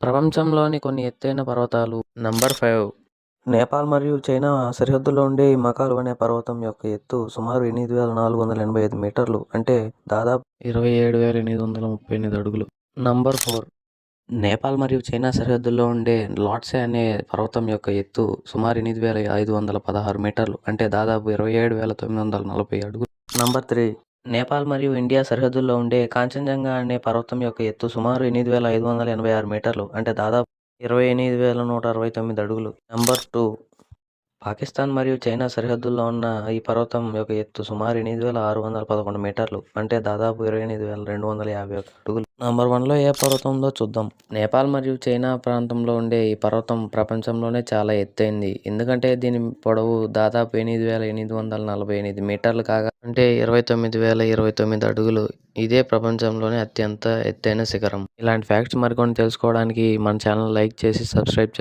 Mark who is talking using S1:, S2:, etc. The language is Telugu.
S1: ప్రపంచంలోని కొన్ని ఎత్తైన పర్వతాలు. Number five. నేపాల్ మరియు చైనా సరిహద్దులో ఉండే ఈ మకాలు అనే పర్వతం యొక్క ఎత్తు సుమారు ఎనిమిది వేల నాలుగు వందల ఎనభై ఐదు మీటర్లు అంటే దాదాపు ఇరవై ఏడు వేల ఎనిమిది వందల ముప్పై ఎనిమిది అడుగులు. Number four. నేపాల్ మరియు చైనా సరిహద్దుల్లో ఉండే లాట్సే అనే పర్వతం యొక్క ఎత్తు సుమారు ఎనిమిది వేల ఐదు వందల పదహారు మీటర్లు అంటే దాదాపు ఇరవై ఏడు వేల తొమ్మిది వందల నలభై అడుగులు. Number three. నేపాల్ మరియు ఇండియా సరిహద్దుల్లో ఉండే కాంచన్జంగా అనే పర్వతం యొక్క ఎత్తు సుమారు ఎనిమిది వేల ఐదు వందల ఎనభై ఆరు మీటర్లు అంటే దాదాపు ఇరవై ఎనిమిది వేల నూట అరవై తొమ్మిది అడుగులు. నెంబర్ టూ పాకిస్తాన్ మరియు చైనా సరిహద్దుల్లో ఉన్న ఈ పర్వతం యొక్క ఎత్తు సుమారు ఎనిమిది వేల ఆరు వందల పదకొండు మీటర్లు అంటే దాదాపు ఇరవై ఎనిమిది వేల రెండు వందల యాభై ఒక అడుగులు. నంబర్ వన్లో ఏ పర్వతం ఉందో చూద్దాం? నేపాల్ మరియు చైనా ప్రాంతంలో ఉండే ఈ పర్వతం ప్రపంచంలోనే చాలా ఎత్తైంది. ఎందుకంటే దీని పొడవు దాదాపు ఎనిమిది వేల ఎనిమిది వందల నలభై ఎనిమిది మీటర్లు కాగా అంటే ఇరవై తొమ్మిది వేల ఇరవై తొమ్మిది అడుగులు. ఇదే ప్రపంచంలోనే అత్యంత ఎత్తైన శిఖరం. ఇలాంటి ఫ్యాక్ట్స్ మరికొన్ని తెలుసుకోవడానికి మన ఛానల్ లైక్ చేసి సబ్స్క్రైబ్ చేస్తాం